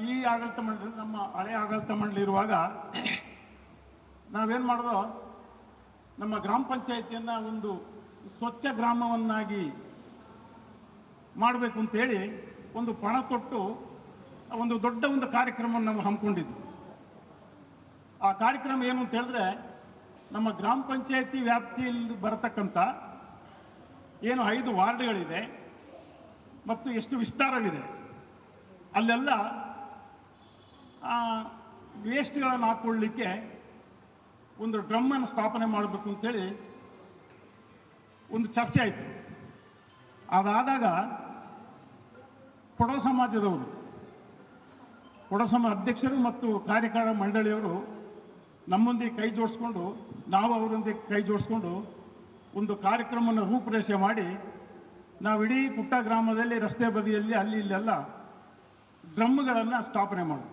ಈ ಆಡಳಿತ ಮಂಡಳಿ, ನಮ್ಮ ಹಳೆ ಆಡಳಿತ ಮಂಡಳಿ ಇರುವಾಗ ನಾವೇನು ಮಾಡೋದು ನಮ್ಮ ಗ್ರಾಮ ಪಂಚಾಯತಿಯನ್ನು ಒಂದು ಸ್ವಚ್ಛ ಗ್ರಾಮವನ್ನಾಗಿ ಮಾಡಬೇಕು ಅಂತೇಳಿ ಒಂದು ಪಣ ತೊಟ್ಟು ಒಂದು ದೊಡ್ಡ ಒಂದು ಕಾರ್ಯಕ್ರಮವನ್ನು ನಾವು ಹಮ್ಮಿಕೊಂಡಿದ್ವಿ. ಆ ಕಾರ್ಯಕ್ರಮ ಏನು ಅಂತ ಹೇಳಿದ್ರೆ, ನಮ್ಮ ಗ್ರಾಮ ಪಂಚಾಯತಿ ವ್ಯಾಪ್ತಿಯಲ್ಲಿ ಬರತಕ್ಕಂಥ ಏನು ಐದು ವಾರ್ಡ್ಗಳಿದೆ ಮತ್ತು ಎಷ್ಟು ವಿಸ್ತಾರವಿದೆ, ಅಲ್ಲೆಲ್ಲ ವೇಸ್ಟ್ಗಳನ್ನು ಹಾಕ್ಕೊಳ್ಳಿಕ್ಕೆ ಒಂದು ಡ್ರಮ್ಮನ್ನು ಸ್ಥಾಪನೆ ಮಾಡಬೇಕು ಅಂತೇಳಿ ಒಂದು ಚರ್ಚೆ ಆಯಿತು. ಅದಾದಾಗ ಕೊಡೋ ಸಮಾಜದವರು ಕೊಡವ ಸಮಾಜ ಅಧ್ಯಕ್ಷರು ಮತ್ತು ಕಾರ್ಯಕಾರ ಮಂಡಳಿಯವರು ನಮ್ಮೊಂದಿಗೆ ಕೈ ಜೋಡಿಸ್ಕೊಂಡು, ನಾವು ಅವರೊಂದಿಗೆ ಕೈ ಜೋಡಿಸ್ಕೊಂಡು ಒಂದು ಕಾರ್ಯಕ್ರಮವನ್ನು ರೂಪುರೇಷೆ ಮಾಡಿ, ನಾವು ಇಡೀ ಪುಟ್ಟ ಗ್ರಾಮದಲ್ಲಿ ರಸ್ತೆ ಬದಿಯಲ್ಲಿ, ಅಲ್ಲಿ ಇಲ್ಲೆಲ್ಲ ಡ್ರಮ್ಗಳನ್ನು ಸ್ಥಾಪನೆ ಮಾಡು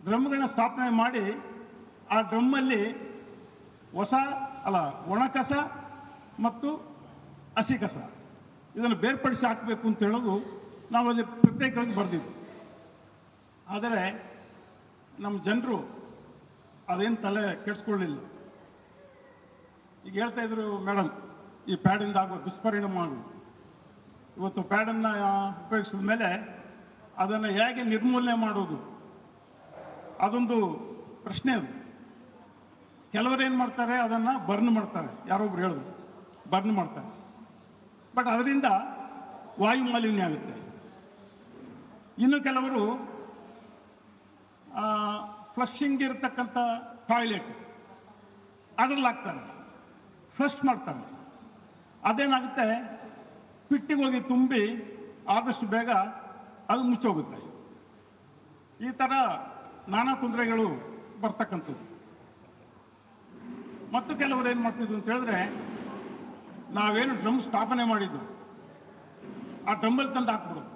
ಡ್ರಮ್ಗಳನ್ನ ಸ್ಥಾಪನೆ ಮಾಡಿ, ಆ ಡ್ರಮ್ಮಲ್ಲಿ ಹೊಸ, ಅಲ್ಲ, ಒಣಕಸ ಮತ್ತು ಹಸಿ ಕಸ. ಇದನ್ನು ಬೇರ್ಪಡಿಸಿ ಹಾಕಬೇಕು ಅಂತ ಹೇಳೋದು ನಾವು ಅಲ್ಲಿ ಪ್ರತ್ಯೇಕವಾಗಿ ಬರೆದಿದ್ವಿ ಆದರೆ ನಮ್ಮ ಜನರು ಅದೇನು ತಲೆ ಕೆಡಿಸ್ಕೊಳ್ಳಿಲ್ಲ. ಈಗ ಹೇಳ್ತಾ ಇದ್ರು ಮೇಡಮ್ ಈ ಪ್ಯಾಡಿಂದ ಆಗುವ ದುಷ್ಪರಿಣಾಮಗಳು ಇವತ್ತು ಪ್ಯಾಡನ್ನು ಉಪಯೋಗಿಸಿದ ಮೇಲೆ ಅದನ್ನು ಹೇಗೆ ನಿರ್ಮೂಲನೆ ಮಾಡೋದು? ಅದೊಂದು ಪ್ರಶ್ನೆ ಅದು. ಕೆಲವರು ಏನು ಮಾಡ್ತಾರೆ? ಅದನ್ನು ಬರ್ನ್ ಮಾಡ್ತಾರೆ. ಯಾರೊಬ್ರು ಹೇಳಿದ್ರು. ಬರ್ನ್ ಮಾಡ್ತಾರೆ. ಬಟ್ ಅದರಿಂದ ವಾಯು ಮಾಲಿನ್ಯ ಆಗುತ್ತೆ. ಇನ್ನು ಕೆಲವರು ಫ್ಲಶಿಂಗ್ ಇರತಕ್ಕಂಥ ಟಾಯ್ಲೆಟ್ ಅದ್ರಲ್ಲಿ ಹಾಕ್ತಾರೆ ಫ್ಲಶ್ ಮಾಡ್ತಾರೆ ಅದೇನಾಗುತ್ತೆ? ಪಿಟ್ಟಿಗೆ ಹೋಗಿ ತುಂಬಿ ಆದಷ್ಟು ಬೇಗ ಅದು ಮುಚ್ಚೋಗುತ್ತೆ ಈ ಥರ ನಾನಾ ತೊಂದರೆಗಳು ಬರ್ತಕ್ಕಂಥದ್ದು. ಮತ್ತು ಕೆಲವರು ಏನು ಮಾಡ್ತಿದ್ರು ಅಂತ ಹೇಳಿದ್ರೆ, ನಾವೇನು ಡ್ರಮ್ ಸ್ಥಾಪನೆ ಮಾಡಿದ್ದು, ಆ ಡ್ರಮ್ಮಲ್ಲಿ ತಂದು ಹಾಕ್ಬಿಡೋದು.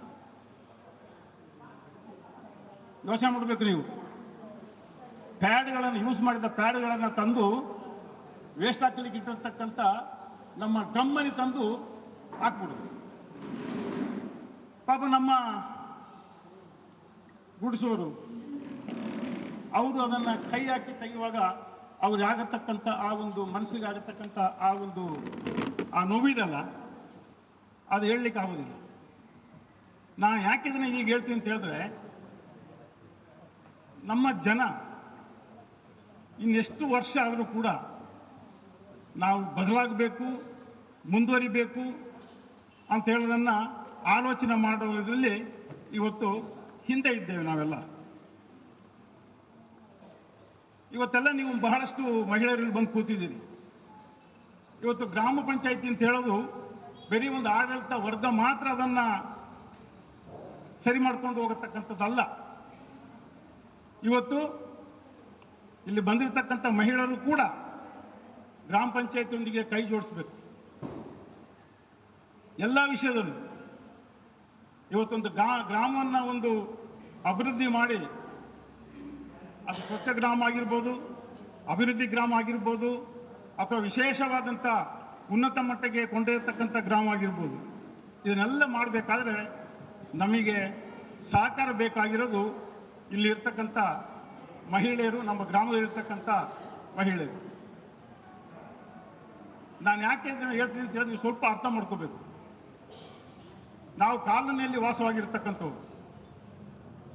ಯೋಚನೆ ಮಾಡಬೇಕು ನೀವು. ಪ್ಯಾಡ್ಗಳನ್ನು ಯೂಸ್ ಮಾಡಿದ ಪ್ಯಾಡ್ಗಳನ್ನು ತಂದು ವೇಸ್ಟ್ ಹಾಕಲಿಕ್ಕೆ ಇಟ್ಟಿರ್ತಕ್ಕಂಥ ನಮ್ಮ ಗಮ್ಮನಿ ತಂದು ಹಾಕ್ಬಿಡೋದು. ಪಾಪ ನಮ್ಮ ಗುಡಿಸೋರು, ಅವರು ಅದನ್ನು ಕೈ ಹಾಕಿ ತೆಗೆಯುವಾಗ ಅವ್ರಿಗೆ ಆಗತಕ್ಕಂಥ ಆ ಒಂದು ಮನಸ್ಸಿಗೆ ಆಗತಕ್ಕಂಥ ಆ ಒಂದು, ಆ ನೋವಿದಲ್ಲ, ಅದು ಹೇಳಲಿಕ್ಕೆ ಆಗೋದಿಲ್ಲ. ನಾನು ಯಾಕೆ ಇದನ್ನ ಈಗ ಹೇಳ್ತೀನಿ ಅಂತ ಹೇಳಿದ್ರೆ ನಮ್ಮ ಜನ ಇನ್ನೆಷ್ಟು ವರ್ಷ ಆದರೂ ಕೂಡ ನಾವು ಬದಲಾಗಬೇಕು, ಮುಂದುವರಿಬೇಕು ಅಂತ ಹೇಳೋದನ್ನು ಆಲೋಚನೆ ಮಾಡೋದ್ರಲ್ಲಿ ಇವತ್ತು ಹಿಂದೆ ಇದ್ದೇವೆ ನಾವೆಲ್ಲ. ಇವತ್ತೆಲ್ಲ ನೀವು ಬಹಳಷ್ಟು ಮಹಿಳೆಯರಲ್ಲಿ ಬಂದು ಕೂತಿದ್ದೀರಿ. ಇವತ್ತು ಗ್ರಾಮ ಪಂಚಾಯಿತಿ ಅಂತ ಹೇಳೋದು ಬರೀ ಒಂದು ಆಡಳಿತ ವರ್ಗ ಮಾತ್ರ ಅದನ್ನು ಸರಿ ಮಾಡ್ಕೊಂಡು ಹೋಗತಕ್ಕಂಥದ್ದಲ್ಲ. ಇವತ್ತು ಇಲ್ಲಿ ಬಂದಿರತಕ್ಕಂಥ ಮಹಿಳೆಯರು ಕೂಡ ಗ್ರಾಮ ಪಂಚಾಯತಿಯೊಂದಿಗೆ ಕೈ ಜೋಡಿಸ್ಬೇಕು. ಎಲ್ಲ ವಿಷಯದಲ್ಲೂ ಇವತ್ತೊಂದು ಗ್ರಾ ಗ್ರಾಮವನ್ನು ಒಂದು ಅಭಿವೃದ್ಧಿ ಮಾಡಿ, ಅದು ಸ್ವಚ್ಛ ಗ್ರಾಮ ಆಗಿರ್ಬೋದು, ಅಭಿವೃದ್ಧಿ ಗ್ರಾಮ ಆಗಿರ್ಬೋದು, ಅಥವಾ ವಿಶೇಷವಾದಂಥ ಉನ್ನತ ಮಟ್ಟಕ್ಕೆ ಕೊಂಡೊಯ್ಯತಕ್ಕಂಥ ಗ್ರಾಮ ಆಗಿರ್ಬೋದು, ಇದನ್ನೆಲ್ಲ ಮಾಡಬೇಕಾದ್ರೆ ನಮಗೆ ಸಹಕಾರ ಬೇಕಾಗಿರೋದು ಇಲ್ಲಿ ಇರ್ತಕ್ಕಂಥ ಮಹಿಳೆಯರು, ನಮ್ಮ ಗ್ರಾಮದಲ್ಲಿರ್ತಕ್ಕಂಥ ಮಹಿಳೆಯರು. ನಾನು ಯಾಕೆ ಅಂತ ಹೇಳ್ತೀನಿ ಅಂತ ಹೇಳಿದ್ರೆ ಸ್ವಲ್ಪ ಅರ್ಥ ಮಾಡ್ಕೋಬೇಕು. ನಾವು ಕಾಲೋನಿಯಲ್ಲಿ ವಾಸವಾಗಿರ್ತಕ್ಕಂಥವ್ರು.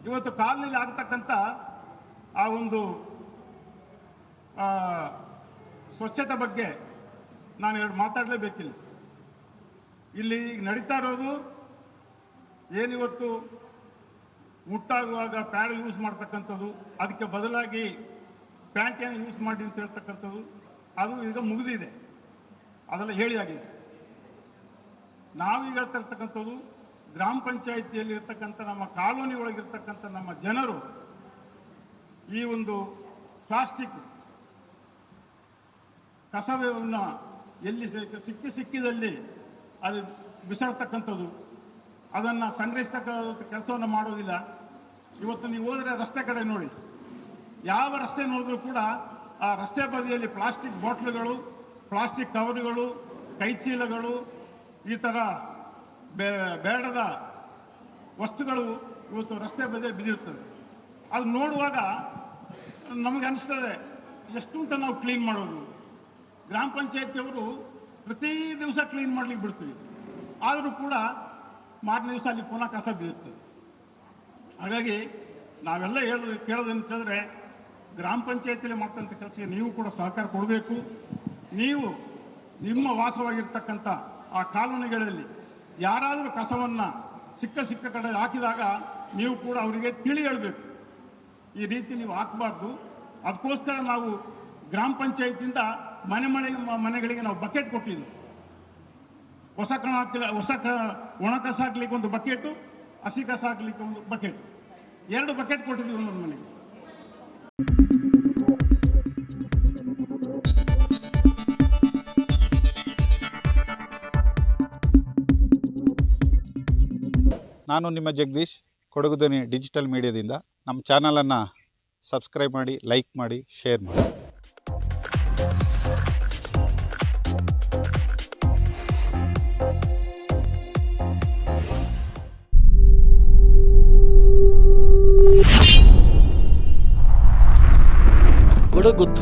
ಇವತ್ತು ಕಾಲೋನಿಯಲ್ಲಿ ಆಗ್ತಕ್ಕಂಥ ಆ ಒಂದು ಸ್ವಚ್ಛತೆ ಬಗ್ಗೆ ನಾನು ಎರಡು ಮಾತಾಡಲೇಬೇಕಿಲ್ಲ. ಇಲ್ಲಿ ನಡೀತಾ ಇರೋದು ಏನಿವತ್ತು ಮುಟ್ಟಾಗುವಾಗ ಪ್ಯಾಡ್ ಯೂಸ್ ಮಾಡ್ತಕ್ಕಂಥದ್ದು, ಅದಕ್ಕೆ ಬದಲಾಗಿ ಪ್ಯಾಂಟ್ ಏನು ಯೂಸ್ ಮಾಡಿ ಅಂತ ಹೇಳ್ತಕ್ಕಂಥದ್ದು, ಅದು ಈಗ ಮುಗಿದಿದೆ. ಅದೆಲ್ಲ ಹೇಳಿ ಆಗಿದೆ ನಾವೀಗ ಹೇಳ್ತಕ್ಕಂಥದ್ದು ಇರ್ತಕ್ಕಂಥದ್ದು, ಗ್ರಾಮ ಪಂಚಾಯಿತಿಯಲ್ಲಿ ಇರ್ತಕ್ಕಂಥ ನಮ್ಮ ಕಾಲೋನಿ ಒಳಗಿರ್ತಕ್ಕಂಥ ನಮ್ಮ ಜನರು ಈ ಒಂದು ಪ್ಲಾಸ್ಟಿಕ್ ಕಸವನ್ನು ಎಲ್ಲಿ ಸಿಕ್ಕಿ ಸಿಕ್ಕಿದಲ್ಲಿ ಅದು ಬಿಸಾಡ್ತಕ್ಕಂಥದ್ದು. ಅದನ್ನು ಸಂಗ್ರಹಿಸ್ತಕ್ಕ ಕೆಲಸವನ್ನು ಮಾಡೋದಿಲ್ಲ. ಇವತ್ತು ನೀವು ಹೋದರೆ ರಸ್ತೆ ಕಡೆ ನೋಡಿ. ಯಾವ ರಸ್ತೆ ನೋಡಿದ್ರೂ ಕೂಡ ಆ ರಸ್ತೆ ಬದಿಯಲ್ಲಿ ಪ್ಲಾಸ್ಟಿಕ್ ಬಾಟ್ಲುಗಳು, ಪ್ಲಾಸ್ಟಿಕ್ ಕವರ್ಗಳು ಕೈಚೀಲಗಳು ಈ ಥರ ಬೇಡದ ವಸ್ತುಗಳು ಇವತ್ತು ರಸ್ತೆ ಬದಿಯಲ್ಲಿ ಬಿದ್ದಿರ್ತದೆ ಅದು ನೋಡುವಾಗ ನಮಗೆ ಅನಿಸ್ತದೆ ಎಷ್ಟು ಅಂತ ನಾವು ಕ್ಲೀನ್ ಮಾಡೋದು. ಗ್ರಾಮ ಪಂಚಾಯತಿಯವರು ಪ್ರತಿ ದಿವಸ ಕ್ಲೀನ್ ಮಾಡ್ಲಿಕ್ಕೆ ಬಿಡ್ತೀವಿ. ಆದರೂ ಕೂಡ ಮಾರನೇ ದಿವಸ ಅಲ್ಲಿ ಪುನಃ ಕಸ ಬೀಳುತ್ತದೆ ಹಾಗಾಗಿ ನಾವೆಲ್ಲ ಹೇಳೋದು ಕೇಳೋದಂತ ಹೇಳಿದ್ರೆ, ಗ್ರಾಮ ಪಂಚಾಯತಿಯಲ್ಲಿ ಮಾಡ್ತಕ್ಕಂಥ ಕೆಲಸಕ್ಕೆ ನೀವು ಕೂಡ ಸಹಕಾರ ಕೊಡಬೇಕು. ನೀವು ನಿಮ್ಮ ವಾಸವಾಗಿರ್ತಕ್ಕಂಥ ಆ ಕಾಲೋನಿಗಳಲ್ಲಿ ಯಾರಾದರೂ ಕಸವನ್ನು ಸಿಕ್ಕ ಸಿಕ್ಕ ಕಡೆ ಹಾಕಿದಾಗ ನೀವು ಕೂಡ ಅವರಿಗೆ ತಿಳಿ ಹೇಳಬೇಕು. ಈ ರೀತಿ ನೀವು ಹಾಕಬಾರ್ದು. ಅದಕ್ಕೋಸ್ಕರ ನಾವು ಗ್ರಾಮ ಪಂಚಾಯತಿಯಿಂದ ಮನೆ ಮನೆ ಮನೆಗಳಿಗೆ ನಾವು ಬಕೆಟ್ ಕೊಟ್ಟಿದ್ವಿ ಹೊಸ ಕಣ ಹೊಸ ಕ, ಒಣ ಕಸ ಹಾಕ್ಲಿಕ್ಕೆ ಒಂದು ಬಕೆಟು, ಹಸಿ ಕಸ ಹಾಕ್ಲಿಕ್ಕೆ ಒಂದು ಬಕೆಟ್. ಎರಡು ಬಕೆಟ್ ಕೊಟ್ಟಿದ್ವಿ ಒಂದೊಂದು ಮನೆಗೆ. ನಾನು ನಿಮ್ಮ ಜಗದೀಶ್ ಕೊಡಗುದನಿ ಡಿಜಿಟಲ್ ಮೀಡಿಯಾದಿಂದ. ನಮ್ಮ ಚಾನಲನ್ನು ಸಬ್ಸ್ಕ್ರೈಬ್ ಮಾಡಿ, ಲೈಕ್ ಮಾಡಿ, ಶೇರ್ ಮಾಡಿ.